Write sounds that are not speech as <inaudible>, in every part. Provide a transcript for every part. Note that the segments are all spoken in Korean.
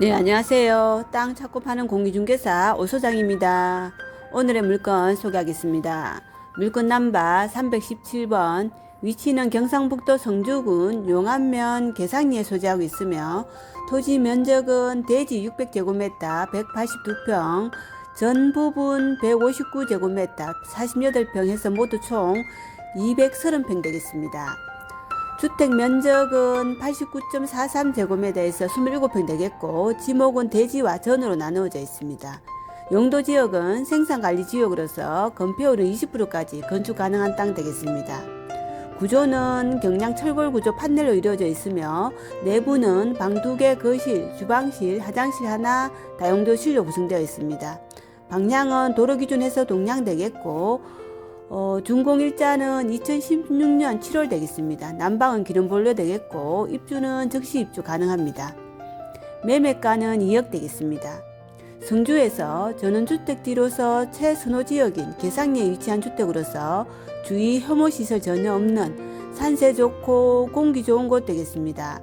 네, 안녕하세요. 땅 찾고 파는 공기중개사 오소장입니다. 오늘의 물건 소개하겠습니다. 물건 남바 317번, 위치는 경상북도 성주군 용안면 계상리에 소재하고 있으며 토지 면적은 대지 600제곱미터 182평, 전 부분 159제곱미터 48평 해서 모두 총 230평 되겠습니다. 주택 면적은 89.43제곱미터에서 27평 되겠고 지목은 대지와 전으로 나누어져 있습니다. 용도 지역은 생산관리 지역으로서 건폐율은 20%까지 건축 가능한 땅 되겠습니다. 구조는 경량 철골 구조 판넬로 이루어져 있으며 내부는 방 두 개 거실, 주방실, 화장실 하나, 다용도실로 구성되어 있습니다. 방향은 도로 기준에서 동량되겠고 어, 준공일자는 2016년 7월 되겠습니다. 난방은 기름볼로 되겠고 입주는 즉시 입주 가능합니다. 매매가는 2억 되겠습니다. 성주에서 전원주택 뒤로서 최선호 지역인 계상리에 위치한 주택으로서 주위 혐오시설 전혀 없는 산세 좋고 공기 좋은 곳 되겠습니다.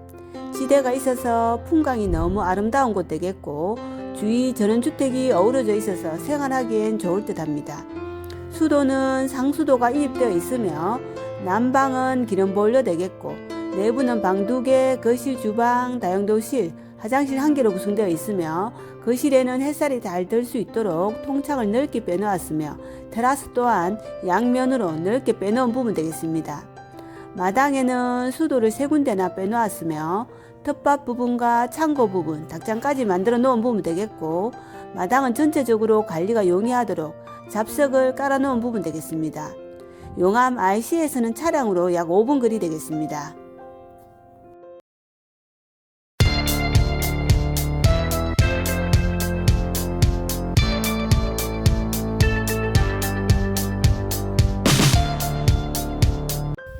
지대가 있어서 풍광이 너무 아름다운 곳 되겠고 주위 전원주택이 어우러져 있어서 생활하기엔 좋을 듯 합니다. 수도는 상수도가 인입되어 있으며 난방은 기름 보일러 되겠고 내부는 방 두 개, 거실, 주방, 다용도실, 화장실 한 개로 구성되어 있으며 거실에는 햇살이 잘 들 수 있도록 통창을 넓게 빼놓았으며 테라스 또한 양면으로 넓게 빼놓은 부분 되겠습니다. 마당에는 수도를 세 군데나 빼놓았으며 텃밭 부분과 창고 부분, 닭장까지 만들어 놓은 부분 되겠고 마당은 전체적으로 관리가 용이하도록 잡석을 깔아놓은 부분 되겠습니다. 용암 IC에서는 차량으로 약 5분 거리 되겠습니다.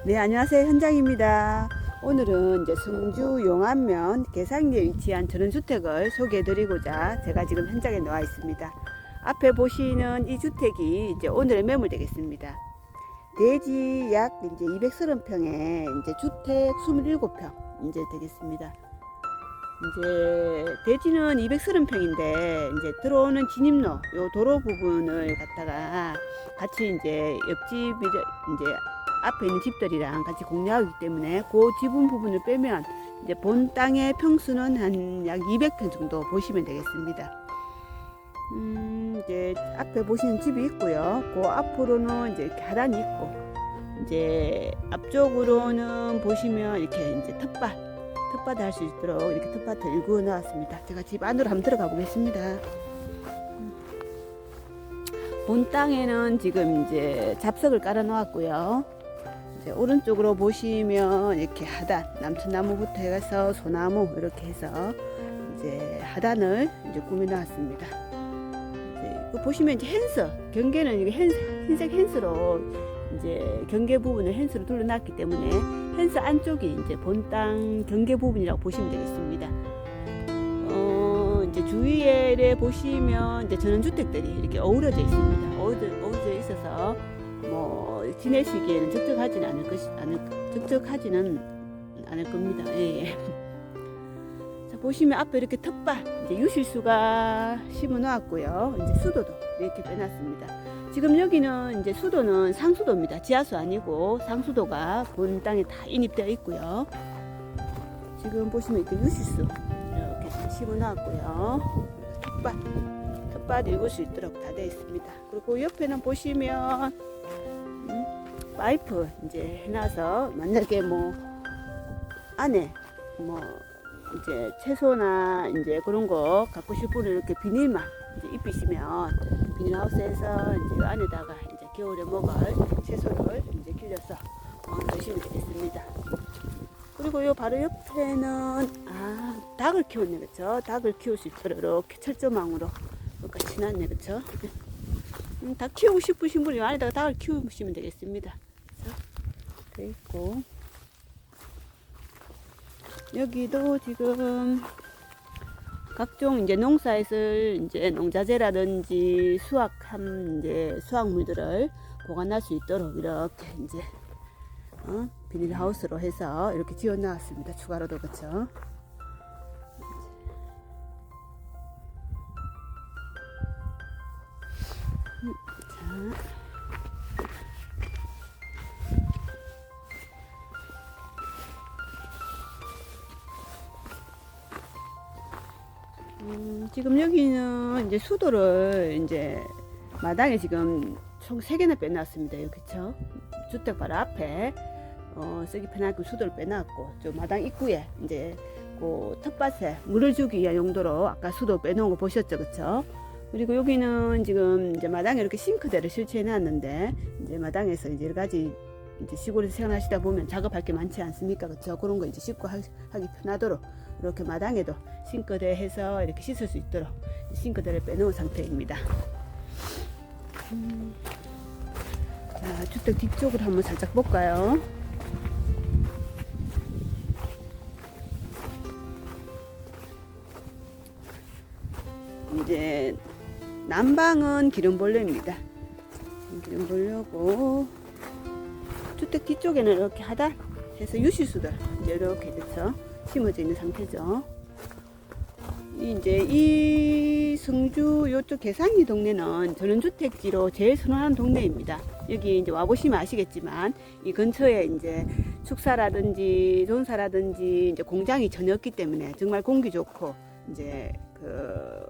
네, 안녕하세요. 현장입니다. 오늘은 이제 성주 용안면 계상리에 위치한 전원주택을 소개해드리고자 제가 지금 현장에 나와 있습니다. 앞에 보시는 이 주택이 이제 오늘의 매물 되겠습니다. 대지 약 이제 230평에 이제 주택 27평 이제 되겠습니다. 이제 대지는 230평인데 이제 들어오는 진입로 요 도로 부분을 갖다가 같이 이제 옆집 이제 앞에 있는 집들이랑 같이 공유하기 때문에 그 지분 부분을 빼면 이제 본 땅의 평수는 한 약 200평 정도 보시면 되겠습니다. 음, 이제 앞에 보시는 집이 있고요. 그 앞으로는 이제 하단이 있고, 이제 앞쪽으로는 보시면 이렇게 이제 텃밭, 텃밭 할수 있도록 이렇게 텃밭을 일구어 놓았습니다. 제가 집 안으로 한번 들어가 보겠습니다. 음. 본 땅에는 지금 이제 잡석을 깔아 놓았고요. 이제 오른쪽으로 보시면 이렇게 하단, 남천나무부터 해서 소나무 이렇게 해서 이제 하단을 이제 꾸며 놨습니다. 그 보시면 이제 헨스 경계는 이게 헨, 흰색 헨스로 이제 경계 부분을 헨스로 둘러놨기 때문에 헨스 안쪽이 이제 본땅 경계 부분이라고 보시면 되겠습니다. 어 이제 주위에 보시면 이제 전원주택들이 이렇게 어우러져 있습니다. 어우러져 있어서 뭐 지내시기에는 적적하지는 않을 것이 않을 적적하지는 않을 겁니다. 예. 예. <laughs> 자 보시면 앞에 이렇게 텃밭 이제 유실수가 심어 놓았고요. 이제 수도도 이렇게 빼놨습니다. 지금 여기는 이제 수도는 상수도입니다. 지하수 아니고 상수도가 본 땅에 다 인입되어 있고요. 지금 보시면 이렇게 유실수 이렇게 심어 놓았고요. 텃밭 텃밭 읽을 수 있도록 다 되어 있습니다. 그리고 옆에는 보시면 음, 파이프 이제 해놔서 만약에 뭐 안에 뭐 이제 채소나 이제 그런 거 갖고 싶은 이렇게 비닐만 이제 입히시면 비닐하우스에서 이제 그 안에다가 이제 겨울에 먹을 채소를 이제 길러서 어, 넣으시면 되겠습니다. 그리고 요 바로 옆에는 아 닭을 키웠네 그쵸? 닭을 키울 수 있도록 이렇게 철조망으로 같이 놨네 그쵸? 음, 닭 키우고 싶으신 분이 안에다가 닭을 키우시면 되겠습니다. 돼 있고 여기도 지금 각종 이제 농사에을 이제 농자재라든지 수확한 이제 수확물들을 보관할 수 있도록 이렇게 이제 어? 비닐하우스로 해서 이렇게 지어 놨습니다. 추가로도 그쵸? 자. 지금 여기는 이제 수도를 이제 마당에 지금 총세 개나 빼놨습니다. 그쵸? 주택 바로 앞에 어, 쓰기 편하게 수도를 빼놨고 저 마당 입구에 이제 그 텃밭에 물을 주기 위한 용도로 아까 수도 빼놓은 거 보셨죠, 그쵸? 그리고 여기는 지금 이제 마당에 이렇게 싱크대를 설치해 놨는데 이제 마당에서 이제 여러 가지 이제 시골에서 생활하시다 보면 작업할 게 많지 않습니까? 그렇죠? 그런 거 이제 하, 하기 편하도록 이렇게 마당에도 싱크대 해서 이렇게 씻을 수 있도록 싱크대를 빼놓은 상태입니다. 음. 자, 주택 뒤쪽으로 한번 살짝 볼까요? 이제 난방은 기름볼레입니다. 기름볼레고 주택 뒤쪽에는 이렇게 하단 해서 유실수들 이제 이렇게 그쵸 심어져 있는 상태죠. 이 이제 이 성주 요쪽 계상리 동네는 전원주택지로 제일 선호하는 동네입니다. 여기 이제 와보시면 아시겠지만 이 근처에 이제 축사라든지 존사라든지 이제 공장이 전혀 없기 때문에 정말 공기 좋고 이제 그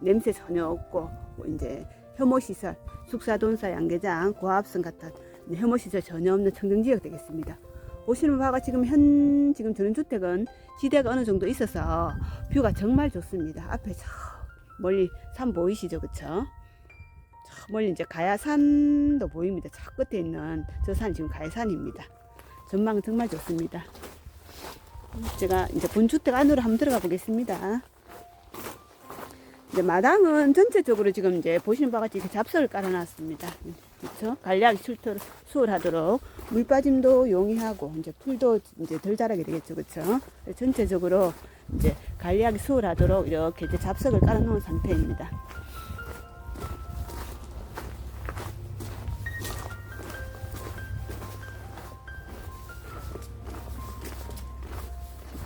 냄새 전혀 없고 뭐 이제 혐오 시설, 숙사, 돈사, 양계장, 고압선 같은 혐오 시설 전혀 없는 청정 지역 되겠습니다. 보시는 바와 지금 현 지금 저는 주택은 지대가 어느 정도 있어서 뷰가 정말 좋습니다. 앞에 저 멀리 산 보이시죠, 그쵸? 저 멀리 이제 가야산도 보입니다. 저 끝에 있는 저 산 지금 가야산입니다. 전망 정말 좋습니다. 제가 이제 본주택 안으로 한번 들어가 보겠습니다. 이제 마당은 전체적으로 지금 이제 보시는 바와 같이 이렇게 잡석을 깔아놨습니다. 그렇죠? 간략히 출토 수월하도록 물 빠짐도 용이하고 이제 풀도 이제 덜 자라게 되겠죠, 그렇죠? 전체적으로 이제 관리하기 수월하도록 이렇게 이제 잡석을 깔아놓은 상태입니다.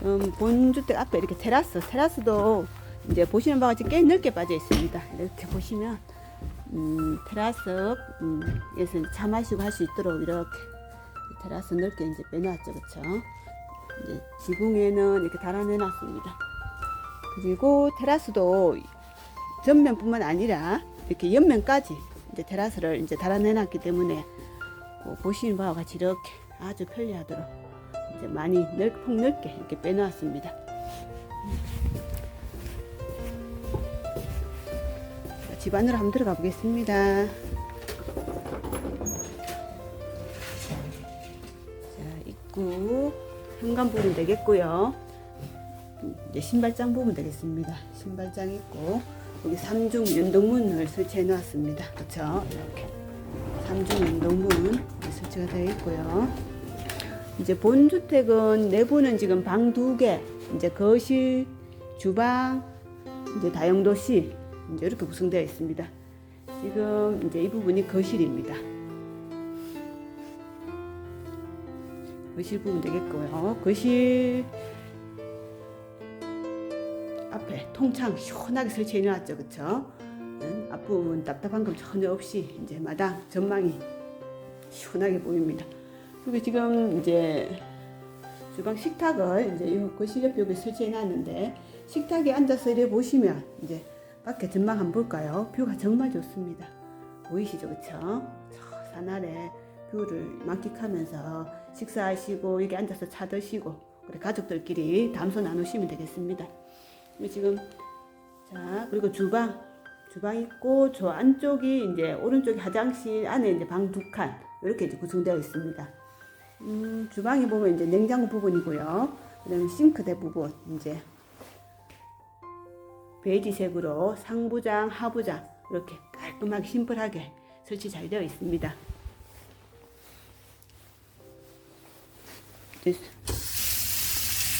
음, 본주택 앞에 이렇게 테라스, 테라스도 이제 보시는 바와 같이 꽤 넓게 빠져 있습니다. 이렇게 보시면 음, 테라스 음, 차 마시고 할 수 있도록 이렇게 테라스 넓게 이제 빼놨죠, 그렇죠? 이제 지붕에는 이렇게 달아내놨습니다. 그리고 테라스도 전면뿐만 아니라 이렇게 옆면까지 이제 테라스를 이제 달아내놨기 때문에 어, 보시는 바와 같이 이렇게 아주 편리하도록 이제 많이 넓, 폭 넓게 이렇게 빼놓았습니다. 집 안으로 한번 들어가 보겠습니다. 자, 입구 현관 부분 되겠고요. 이제 신발장 부분 되겠습니다. 신발장 있고 여기 삼중 연동문을 설치해 놓았습니다. 그렇죠? 이렇게 삼중 연동문 설치가 되어 있고요. 이제 본 주택은 내부는 지금 방 두 개, 이제 거실, 주방, 이제 다용도실 이제 이렇게 구성되어 있습니다. 지금 이제 이 부분이 거실입니다. 거실 부분 되겠고요. 거실 앞에 통창 시원하게 설치해 놨죠, 그쵸? 음, 앞부분 답답한 감 전혀 없이 이제 마당 전망이 시원하게 보입니다. 그리고 지금 이제 주방 식탁을 이제 이 거실 옆에 설치해 놨는데 식탁에 앉아서 이래 보시면 이제 밖에 전망 한번 볼까요? 뷰가 정말 좋습니다. 보이시죠, 그쵸? 저 산아래 뷰를 만끽하면서 식사하시고 여기 앉아서 차 드시고 그래 가족들끼리 담소 나누시면 되겠습니다. 지금 자 그리고 주방 주방 있고 저 안쪽이 이제 오른쪽이 화장실 안에 이제 방 두 칸 이렇게 이제 구성되어 있습니다. 음, 주방에 보면 이제 냉장고 부분이고요. 그다음에 싱크대 부분 이제 베이지색으로 상부장, 하부장 이렇게 깔끔하게 심플하게 설치 잘 되어 있습니다.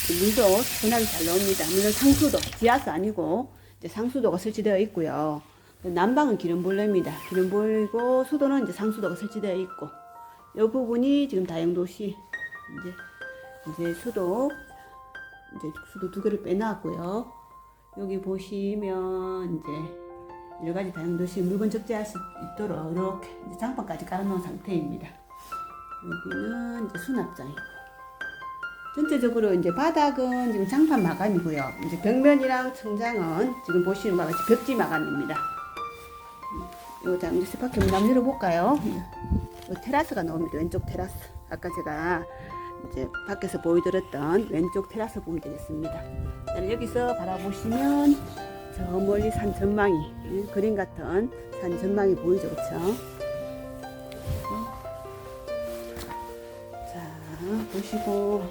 물도 시원하게 잘 나옵니다. 물론 상수도 지하수 아니고 이제 상수도가 설치되어 있고요. 난방은 기름보일러입니다. 기름보일고 수도는 이제 상수도가 설치되어 있고 이 부분이 지금 다용도시 이제 이제 수도 이제 수도 두 개를 빼놨고요. 여기 보시면 이제 여러 가지 다용도시 물건 적재할 수 있도록 이렇게 장판까지 깔아놓은 상태입니다. 여기는 이제 수납장이고 전체적으로 이제 바닥은 지금 장판 마감이고요. 이제 벽면이랑 천장은 지금 보시는 바와 같이 벽지 마감입니다. 이거 자 이제 스파크 문 한번 열어볼까요? 이 테라스가 나옵니다. 왼쪽 테라스. 아까 제가 이제 밖에서 보여드렸던 왼쪽 테라스 보면 되겠습니다. 자, 여기서 바라보시면 저 멀리 산 전망이 예, 그림 같은 산 전망이 보이죠, 그렇죠? 자 보시고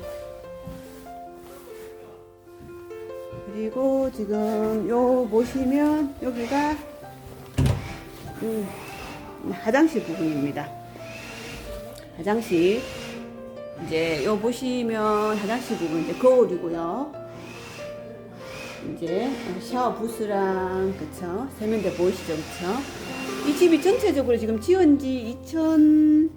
그리고 지금 요 보시면 여기가 음, 화장실 부분입니다. 화장실 이제 요 보시면 화장실 부분 이제 거울이고요. 이제 샤워 부스랑 그쵸? 세면대 보이시죠? 그쵸? 이 집이 전체적으로 지금 지은지 2026년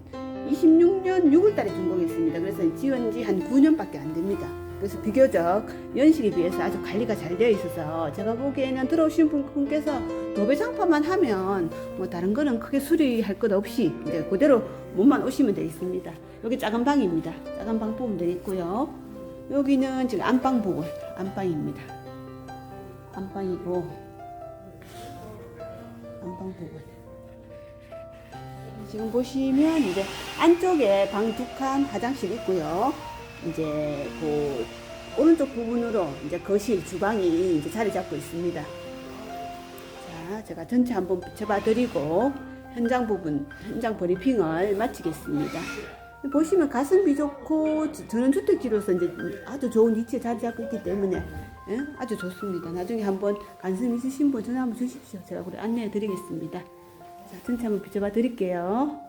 6월달에 준공했습니다. 그래서 지은지 한 9년밖에 안 됩니다. 그래서 비교적 연식에 비해서 아주 관리가 잘 되어 있어서 제가 보기에는 들어오신 분- 분께서 도배 장판만 하면 뭐 다른 거는 크게 수리할 것 없이 이제 그대로 몸만 오시면 되겠습니다 여기 작은 방입니다. 작은 방 보면 되겠고요. 여기는 지금 안방 부분 안방입니다. 안방이고 안방 부분 지금 보시면 이제 안쪽에 방 두 칸 화장실 있고요. 이제 그 오른쪽 부분으로 이제 거실 주방이 이제 자리 잡고 있습니다. 자 제가 전체 한번 비춰봐 드리고 현장 부분 현장 브리핑을 마치겠습니다 보시면 가성비 좋고 전원주택지로서 이제 아주 좋은 위치에 자리 잡고 있기 때문에 예? 아주 좋습니다. 나중에 한번 관심 있으신 분 전화 한번 주십시오. 제가 그래 안내해 드리겠습니다. 자, 전체 한번 비춰봐 드릴게요.